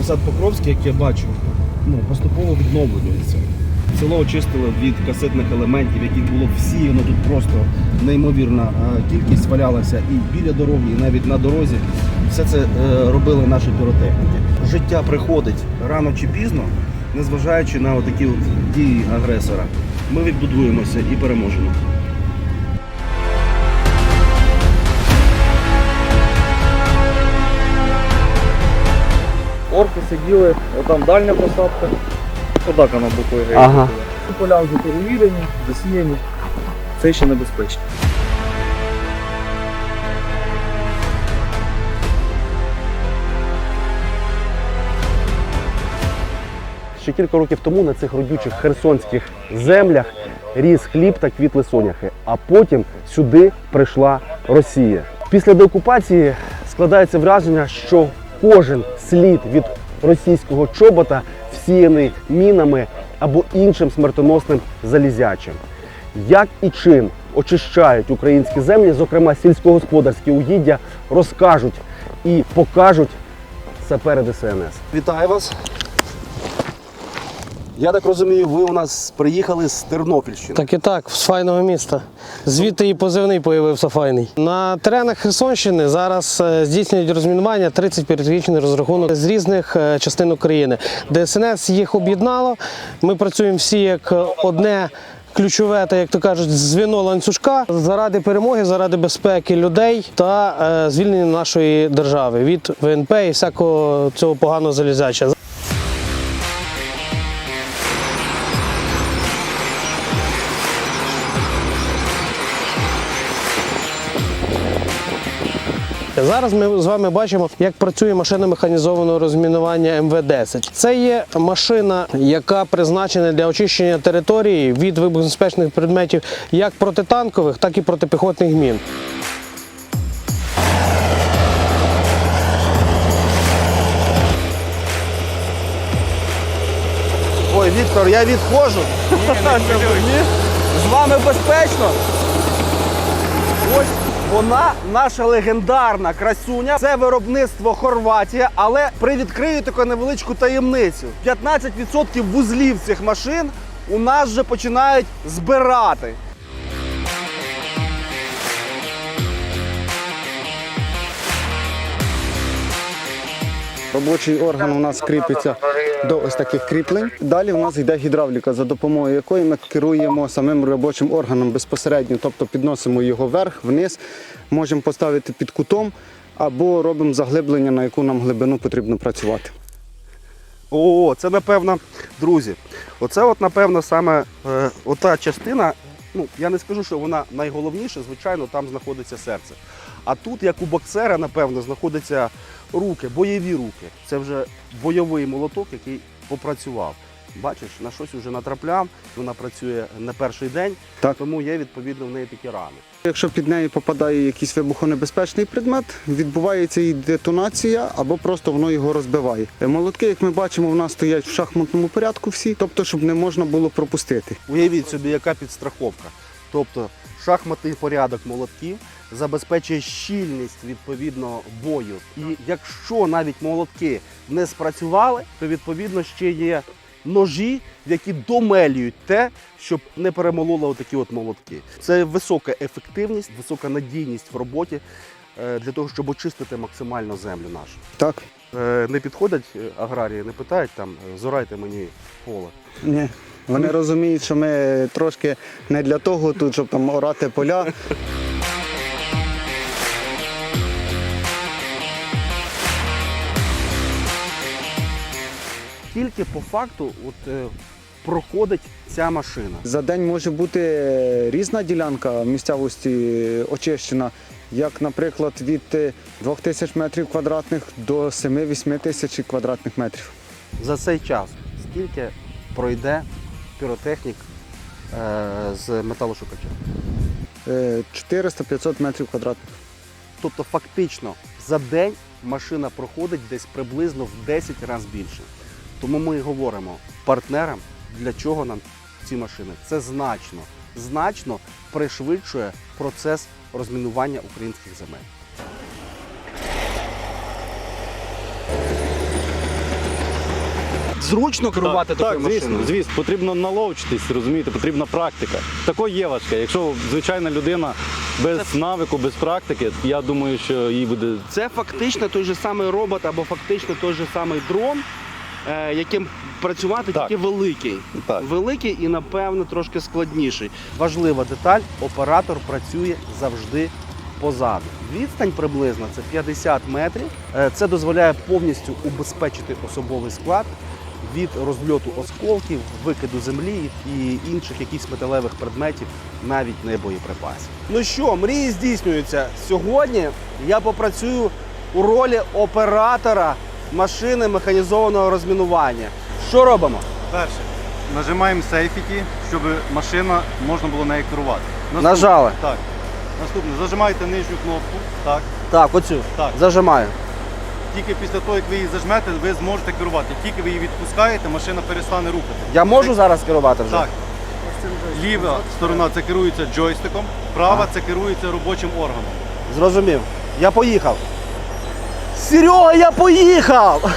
Посад Покровський, як я бачу, ну, поступово відновлюється. Село очистили від касетних елементів, яких було всіяно тут просто неймовірна е, кількість валялася і біля дороги, і навіть на дорозі. Все це е, робили наші піротехніки. Життя приходить рано чи пізно, незважаючи на такі дії агресора. Ми відбудуємося і переможемо. Орки сиділи, отам дальня посадка, отак вона бокою гейла. Ага. Поля вже перевірені, засіяні. Це ще небезпечно. Ще кілька років тому на цих родючих херсонських землях ріс хліб та квітли соняхи, а потім сюди прийшла Росія. Після деокупації складається враження, що кожен слід від російського чобота всіяний мінами або іншим смертоносним залізячим. Як і чим очищають українські землі, зокрема сільськогосподарські угіддя, розкажуть і покажуть сапери ДСНС. Вітаю вас. Я так розумію, ви у нас приїхали з Тернопільщини. Так і так, з файного міста. Звідти і позивний появився файний. На теренах Херсонщини зараз е, здійснюють розмінування 30 піротехнічний розрахунок з різних е, частин України. ДСНС їх об'єднало. Ми працюємо всі як одне. Ключове, та як то кажуть, звіно ланцюжка заради перемоги, заради безпеки людей та е, звільнення нашої держави від ВНП і всякого цього поганого залізяча. Зараз ми з вами бачимо, як працює машина механізованого розмінування МВ-10. Це є машина, яка призначена для очищення території від вибухонебезпечних предметів як протитанкових, так і протипіхотних мін. Ой, Віктор, я відходжу. Ні, З вами безпечно. Ось вона наша легендарна красуня. Це виробництво Хорватія, але привідкрию таку невеличку таємницю. 15% вузлів цих машин у нас вже починають збирати. Робочий орган у нас кріпиться до ось таких кріплень. Далі у нас йде гідравліка, за допомогою якої ми керуємо самим робочим органом безпосередньо, тобто підносимо його вверх, вниз, можемо поставити під кутом або робимо заглиблення, на яку нам глибину потрібно працювати. О, це напевно, друзі. Оце, от, напевно, саме е, ота частина. Ну, я не скажу, що вона найголовніша, звичайно, там знаходиться серце. А тут, як у боксера, напевно, знаходяться руки, бойові руки. Це вже бойовий молоток, який попрацював. Бачиш, на щось вже натрапляв, вона працює не перший день, Так. тому є відповідно в неї такі рани. Якщо під неї попадає якийсь вибухонебезпечний предмет, відбувається і детонація, або просто воно його розбиває. Е, Молотки, як ми бачимо, у нас стоять в шахматному порядку всі, тобто, щоб не можна було пропустити. Уявіть собі, яка підстраховка. Тобто шахматний порядок молотків забезпечує щільність відповідно бою. І якщо навіть молотки не спрацювали, то відповідно ще є ножі, які домелюють те, щоб не перемололи отакі от молотки. Це висока ефективність, висока надійність в роботі е, для того, щоб очистити максимально землю нашу. Так? Е, Не підходять е, аграрії, не питають там, зорайте мені поле. Ні. Вони розуміють, що ми трошки не для того тут, щоб там орати поля. Тільки по факту от, е, проходить ця машина. За день може бути різна ділянка місцевості очищена, як, наприклад, від е, 2000 метрів квадратних до 7-8 тисяч квадратних метрів. За цей час скільки пройде піротехнік е, з металошукача? Е, 400-500 метрів квадратних. Тобто, фактично за день машина проходить десь приблизно в 10 разів більше. Тому ми і говоримо партнерам, для чого нам ці машини. Це значно, значно пришвидшує процес розмінування українських земель. Зручно керувати так, такою так, звісно, машиною? звісно, потрібно наловчитись, розумієте, потрібна практика. Тако є важке. Якщо звичайна людина без навику, без практики, я думаю, що їй буде Це фактично той же самий робот або фактично той же самий дрон, е, яким працювати Так. тільки великий. Так. Великий і, напевно, трошки складніший. Важлива деталь: оператор працює завжди позаду. Відстань приблизно це 50 метрів. Е, Це дозволяє повністю убезпечити особовий склад від розльоту осколків, викиду землі і інших якихось металевих предметів, навіть не боєприпасів. Ну що, мрії здійснюються. Сьогодні я попрацюю у ролі оператора машини механізованого розмінування. Що робимо? Перше, нажимаємо сейфіті, щоб машина можна було нею керувати. Нажали. Так. Наступне, зажимаєте нижню кнопку. Так. Так, оцю. Так. Зажимаю. Тільки після того, як ви її зажмете, ви зможете керувати. Тільки ви її відпускаєте, машина перестане рухати. Я можу зараз керувати вже? Так. Ліва сторона це керується джойстиком, права це керується робочим органом. Зрозумів. Я поїхав. Серега, я поїхав!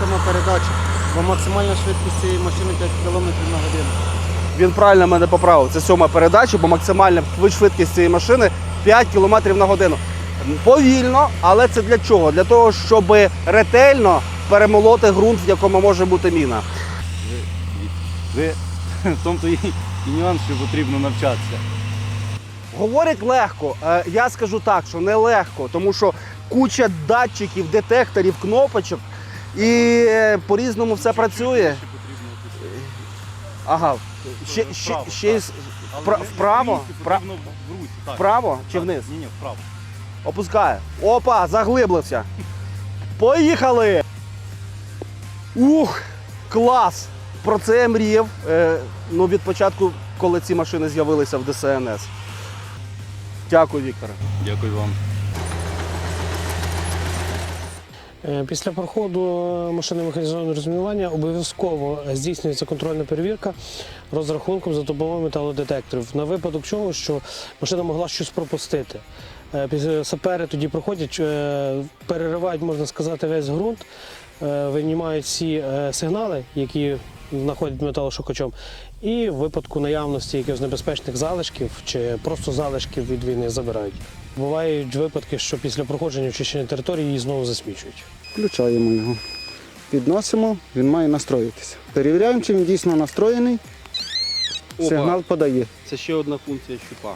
Сама передача, бо максимальна швидкість цієї машини 5 км на годину. Він правильно мене поправив. Це сьома передача, бо максимальна швидкість цієї машини 5 км на годину. Повільно, але це для чого? Для того, щоб ретельно перемолоти ґрунт, в якому може бути міна. Ви в тому то і, і нюанс, що потрібно навчатися. Говорять легко. Е, Я скажу так, що не легко, тому що куча датчиків, детекторів, кнопочок, і е, по-різному все працює. Ага, ще, ще, Вправо, ще так. Але Впра- не вправо? в місці, Впра- потрібно в руці. Так. вправо чи Так. вниз? Ні, ні, вправо. Опускаю. Опа, заглиблився. Поїхали! Ух, клас! Про це я мріяв. Е, ну, від початку, коли ці машини з'явилися в ДСНС. Дякую, Вікторе. Дякую вам. Е, Після проходу машини механізованого розмінування обов'язково здійснюється контрольна перевірка розрахунком за допомогою металодетекторів на випадок чого, що машина могла щось пропустити. Е, сапери тоді проходять, е, переривають, можна сказати, весь ґрунт, е, винімають всі е, сигнали, які знаходять металошукачом, і в випадку наявності якихось небезпечних залишків чи просто залишків від війни забирають. Бувають випадки, що після проходження очищення території її знову засмічують. Включаємо його. Підносимо, він має настроїтися. Перевіряємо, чи він дійсно настроєний. Опа. Сигнал подає. Це ще одна функція щупа.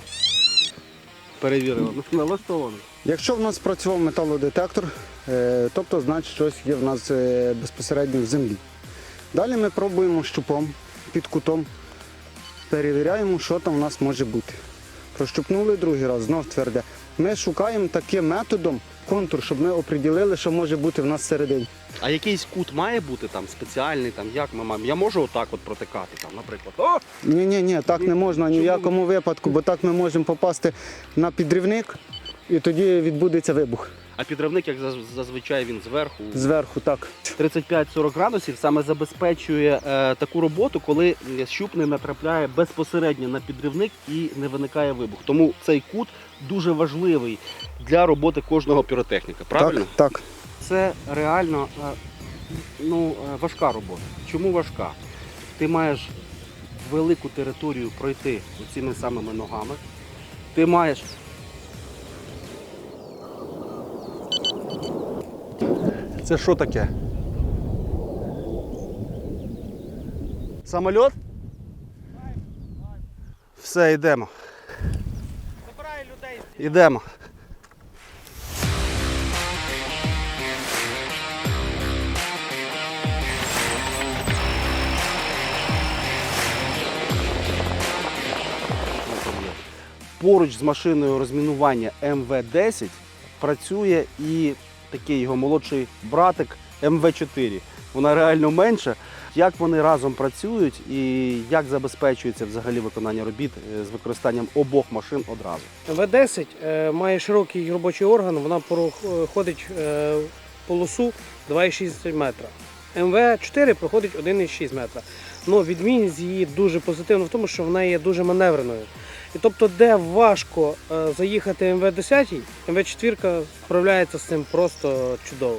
Перевірила. Ну, налаштований. Якщо в нас працював металодетектор, е, тобто значить щось є в нас е, безпосередньо в землі. Далі ми пробуємо щупом під кутом, перевіряємо, що там в нас може бути. Прощупнули другий раз, знов тверде. Ми шукаємо таким методом контур, щоб ми оприділили, що може бути в нас всередині. А якийсь кут має бути там спеціальний, там як ми маємо? Я можу отак от протикати, там, наприклад. О! Ні, ні, ні, так не можна ні в якому випадку, бо так ми можемо попасти на підривник і тоді відбудеться вибух. А підривник, як заз- зазвичай, він зверху. Зверху так. 35-40 градусів саме забезпечує е, таку роботу, коли щуп не натрапляє безпосередньо на підривник і не виникає вибух. Тому цей кут дуже важливий для роботи кожного піротехніка. Правильно? Так, так. Це реально е, ну, е, важка робота. Чому важка? Ти маєш велику територію пройти цими самими ногами. Ти маєш. Це що таке? Самольот? Все, йдемо. Забирай людей. Йдемо. Поруч з машиною розмінування МВ-10 працює і такий його молодший братик МВ-4. Вона реально менша. Як вони разом працюють і як забезпечується взагалі виконання робіт е, з використанням обох машин одразу? В-10 е, має широкий робочий орган, вона проходить е, полосу 2,6 метра. МВ-4 проходить 1,6 метра. Ну, відмінність її дуже позитивна в тому, що вона є дуже маневреною. І тобто, де важко е, заїхати МВ-10, МВ-4 справляється з цим просто чудово.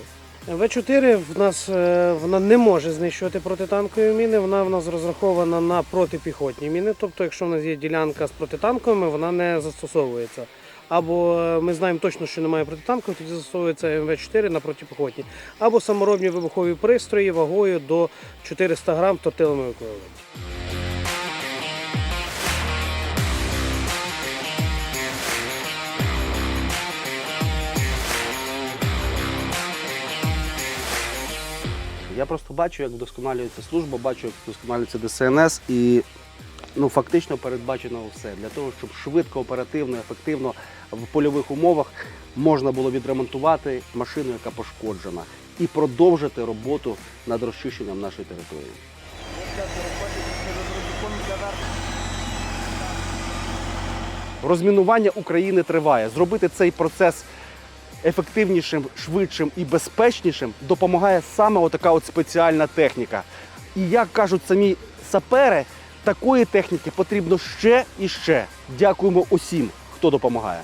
МВ-4 в нас е, вона не може знищувати протитанкові міни, вона в нас розрахована на протипіхотні міни. Тобто, якщо в нас є ділянка з протитанковими, вона не застосовується. Або е, ми знаємо точно, що немає протитанкових, тоді застосовується МВ-4 на протипіхотні, або саморобні вибухові пристрої вагою до 400 грам тортилами еквіваленті. Я просто бачу, як вдосконалюється служба, бачу, як вдосконалюється ДСНС і ну, фактично передбачено все для того, щоб швидко, оперативно, ефективно в польових умовах можна було відремонтувати машину, яка пошкоджена, і продовжити роботу над розчищенням нашої території. Розмінування України триває. Зробити цей процес ефективнішим, швидшим і безпечнішим допомагає саме отака от спеціальна техніка. І як кажуть самі сапери, такої техніки потрібно ще і ще. Дякуємо усім, хто допомагає.